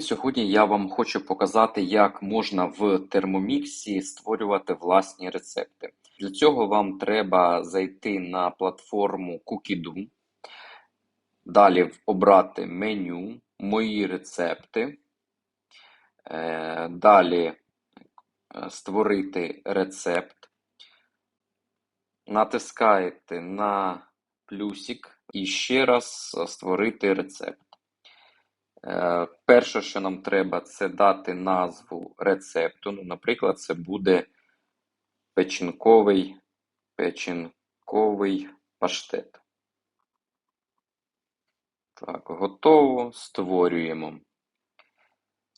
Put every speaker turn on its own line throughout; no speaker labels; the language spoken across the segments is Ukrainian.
Сьогодні я вам хочу показати, як можна в термоміксі створювати власні рецепти. Для цього вам треба зайти на платформу Cookidoo, далі обрати меню, Мої рецепти, е, далі е, створити рецепт, натискаєте на плюсик і ще раз створити рецепт. Е, перше, що нам треба, це дати назву рецепту. Ну, Наприклад, це буде печінковий печінковий паштет. Так, готово. Створюємо.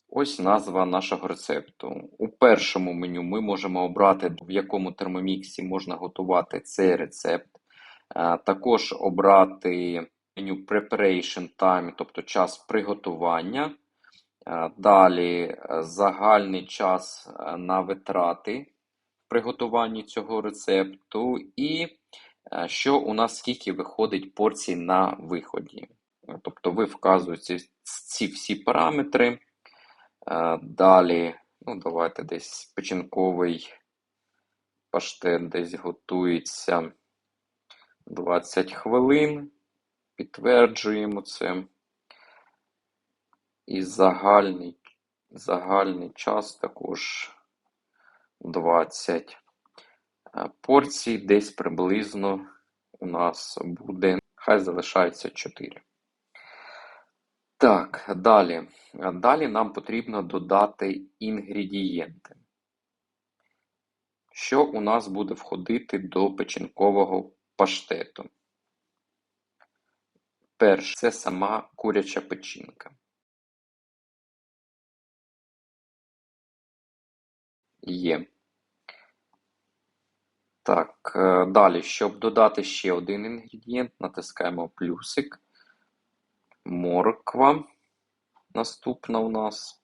Ось назва нашого рецепту. У першому меню ми можемо обрати, в якому термоміксі можна готувати цей рецепт. Е, також обрати меню Preparation Time, тобто час приготування. Е, далі е, загальний час е, на витрати в приготуванні цього рецепту, і що у нас скільки виходить порцій на виході. Тобто ви вказуєте ці всі параметри. Далі, ну, давайте десь печінковий паштет десь готується 20 хвилин. Підтверджуємо це. І загальний загальний час також 20 е, порцій, десь приблизно у нас буде, хай залишається 4. Так, далі. Далі нам потрібно додати інгредієнти. Що у нас буде входити до печінкового паштету? Перше це сама куряча печінка. Є. Так, е, далі, щоб додати ще один інгредієнт, натискаємо плюсик. Морква. Наступна у нас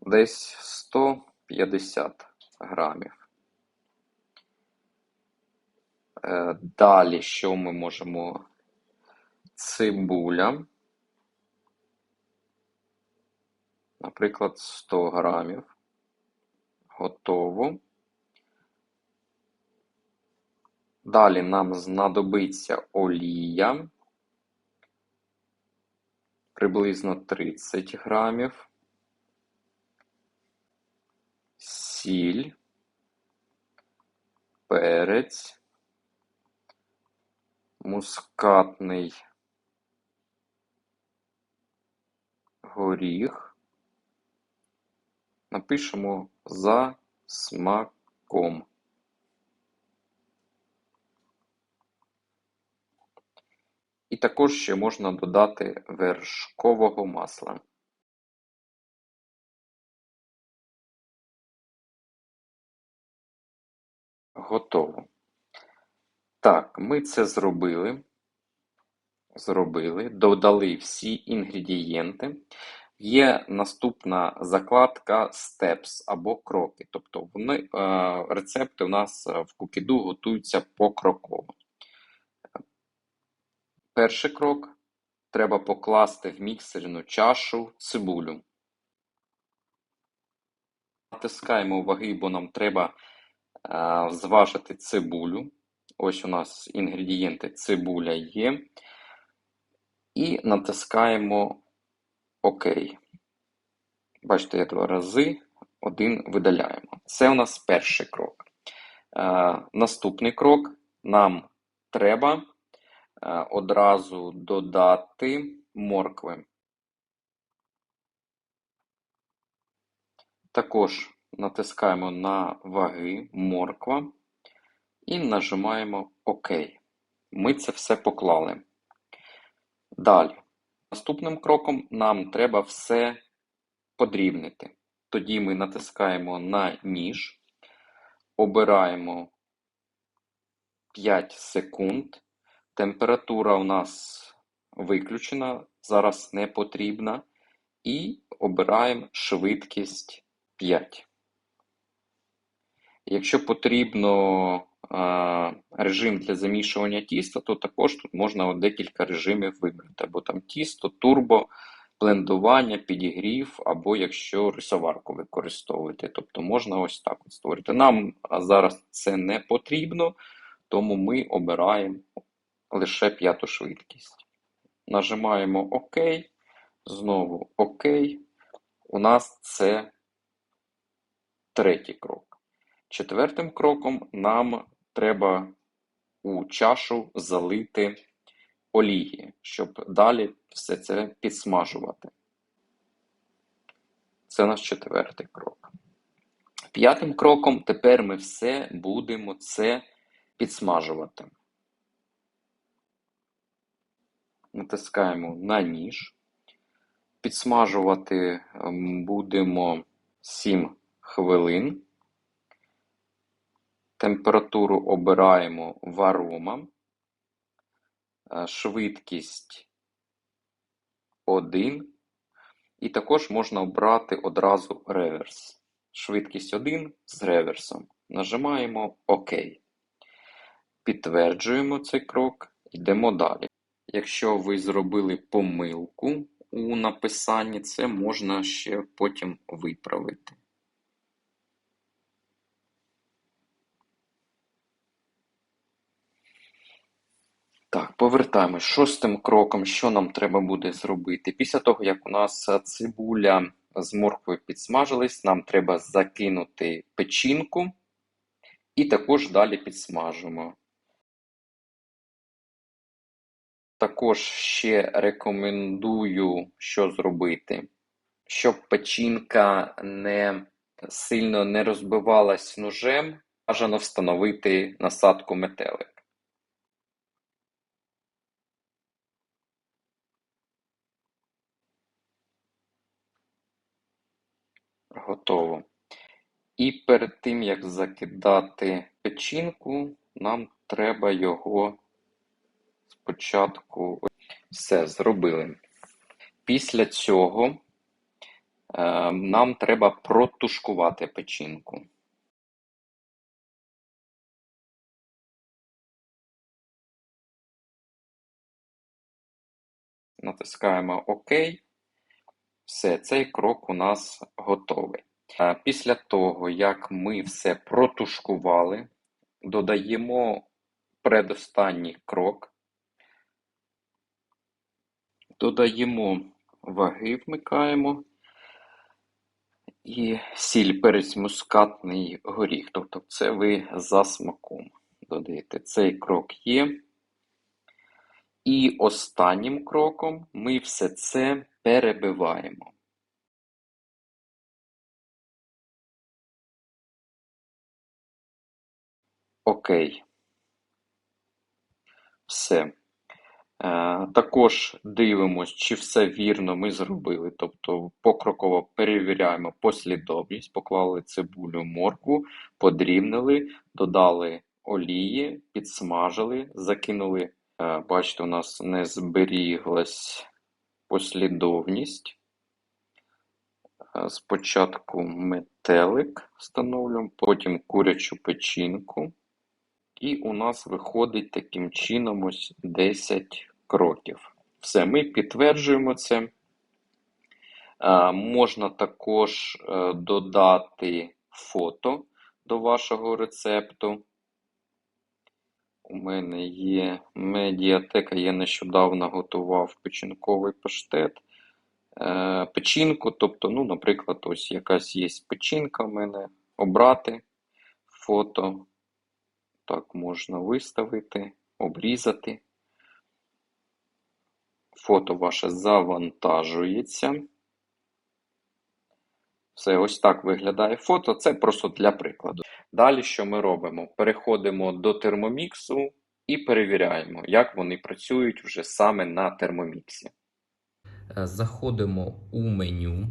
десь 150 грамів. Е, далі, що ми можемо цибуля, наприклад, 100 грамів. Готово. Далі нам знадобиться олія, приблизно 30 грамів, сіль, перець, мускатний горіх. Напишемо за смаком. І також ще можна додати вершкового масла. Готово. Так, ми це зробили зробили, додали всі інгредієнти. Є наступна закладка Steps або кроки. Тобто вони, е, рецепти у нас в Кукіду готуються покроково. Перший крок треба покласти в міксерну чашу цибулю. Натискаємо ваги, бо нам треба е, зважити цибулю. Ось у нас інгредієнти цибуля є і натискаємо ОК. Бачите, я два рази один видаляємо. Це у нас перший крок. Е, Наступний крок нам треба е, одразу додати моркви. Також натискаємо на ваги морква і нажимаємо ОК. Ми це все поклали. Далі. Наступним кроком нам треба все подрібнити. Тоді ми натискаємо на ніж, обираємо 5 секунд. Температура у нас виключена, зараз не потрібна. І обираємо швидкість 5. Якщо потрібно режим для замішування тіста, то також тут можна декілька режимів вибрати. Або там тісто, турбо, блендування, підігрів, або якщо рисоварку використовуєте. Тобто можна ось так от створити. Нам зараз це не потрібно, тому ми обираємо лише п'яту швидкість. Нажимаємо ОК, знову ОК. У нас це третій крок. Четвертим кроком нам треба у чашу залити олії, щоб далі все це підсмажувати. Це наш четвертий крок. П'ятим кроком тепер ми все будемо це підсмажувати. Натискаємо на ніж. Підсмажувати ем, будемо 7 хвилин. Температуру обираємо варома. Е, Швидкість 1. І також можна обрати одразу реверс. Швидкість 1 з реверсом. Нажимаємо ОК. Підтверджуємо цей крок, йдемо далі. Якщо ви зробили помилку у написанні, це можна ще потім виправити. Так, повертаємось. Шостим кроком, що нам треба буде зробити? Після того, як у нас цибуля з морквою підсмажились, нам треба закинути печінку і також далі підсмажимо. Також ще рекомендую, що зробити, щоб печінка не сильно не розбивалась ножем, бажано встановити насадку метелик. Готово. І перед тим, як закидати печінку, нам треба його спочатку все зробили. Після цього е, нам треба протушкувати печінку. Натискаємо ОК. Все, цей крок у нас готовий. Е, Після того, як ми все протушкували, додаємо предостанній крок. Додаємо ваги, вмикаємо і сіль, перець, мускатний горіх. Тобто це ви за смаком додаєте. Цей крок є. І останнім кроком ми все це перебиваємо. Окей. Все. Е, Також дивимось, чи все вірно ми зробили. Тобто покроково перевіряємо послідовність, поклали цибулю, моркву, подрібнили, додали олії, підсмажили, закинули. Е, Бачите, у нас не зберіглась послідовність. Е, Спочатку метелик встановлюємо, потім курячу печінку. І у нас виходить таким чином ось 10 кроків. Все, ми підтверджуємо це. Е, Можна також додати фото до вашого рецепту. У мене є медіатека, я нещодавно готував печінковий паштет. Е, Печінку, тобто, ну, наприклад, ось якась є печінка в мене, обрати фото. Так, можна виставити, обрізати. Фото ваше завантажується. Все, ось так виглядає фото. Це просто для прикладу. Далі що ми робимо? Переходимо до термоміксу і перевіряємо, як вони працюють вже саме на термоміксі.
Е, Заходимо у меню.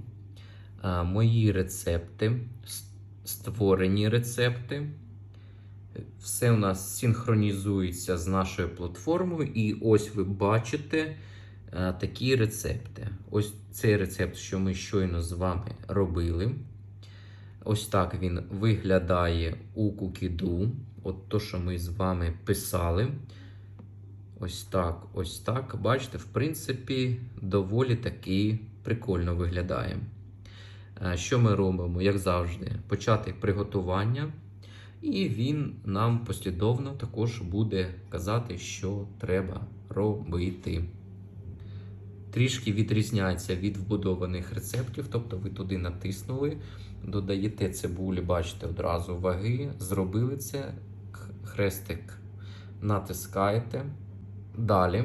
Е, Мої рецепти, створені рецепти. Все у нас синхронізується з нашою платформою, і ось ви бачите е, такі рецепти. Ось цей рецепт, що ми щойно з вами робили. Ось так він виглядає у Кукіду. От то, що ми з вами писали. Ось так, ось так. Бачите, в принципі, доволі таки прикольно виглядає. Е, Що ми робимо, як завжди, почати приготування, і він нам послідовно також буде казати, що треба робити. Трішки відрізняється від вбудованих рецептів, тобто ви туди натиснули, додаєте цибулі, бачите одразу ваги, зробили це, хрестик натискаєте. Далі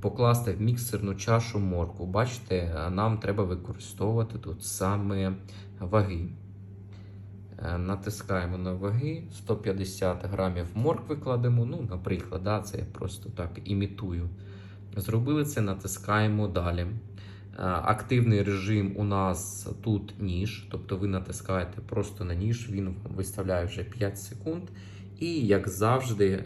покласти в міксерну чашу моркву. Бачите, нам треба використовувати тут саме ваги. Е, Натискаємо на ваги, 150 грамів моркви кладемо. Ну, наприклад, да, це я просто так імітую. Зробили це, натискаємо далі. Е, Активний режим у нас тут ніж, тобто ви натискаєте просто на ніж, він виставляє вже 5 секунд. І, як завжди,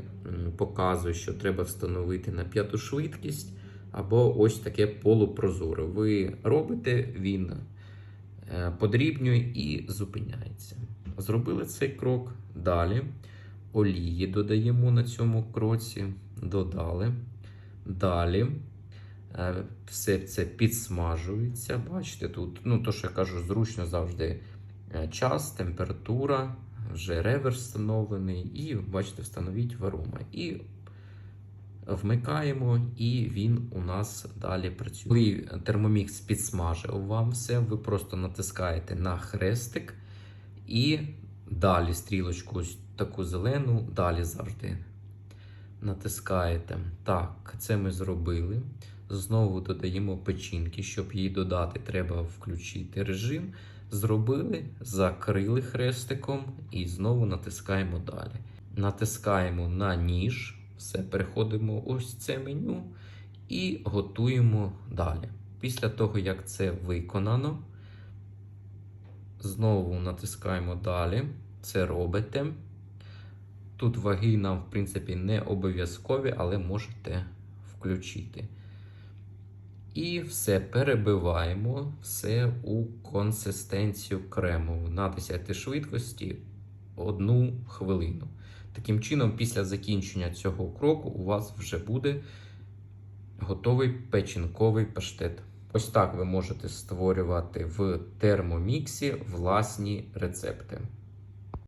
показує, що треба встановити на п'яту швидкість або ось таке полупрозоре. Ви робите, він е, подрібнює і зупиняється. Зробили цей крок. Далі олії додаємо на цьому кроці, додали. Далі е, все це підсмажується. Бачите, тут, ну, то, що я кажу, зручно завжди е, час, температура, вже реверс встановлений, і бачите, встановіть варома. І вмикаємо, і він у нас далі працює. Коли термомікс підсмажив вам все, ви просто натискаєте на хрестик і далі стрілочку ось таку зелену, далі завжди натискаєте. Так, це ми зробили. Знову додаємо печінки. Щоб її додати, треба включити режим. Зробили, закрили хрестиком і знову натискаємо далі. Натискаємо на ніж, все, переходимо ось це меню і готуємо далі. Після того, як це виконано, знову натискаємо далі. Це робите. Тут ваги нам, в принципі, не обов'язкові, але можете включити. І все перебиваємо все у консистенцію крему на 10 швидкості одну хвилину. Таким чином, після закінчення цього кроку, у вас вже буде готовий печінковий паштет. Ось так ви можете створювати в термоміксі власні рецепти.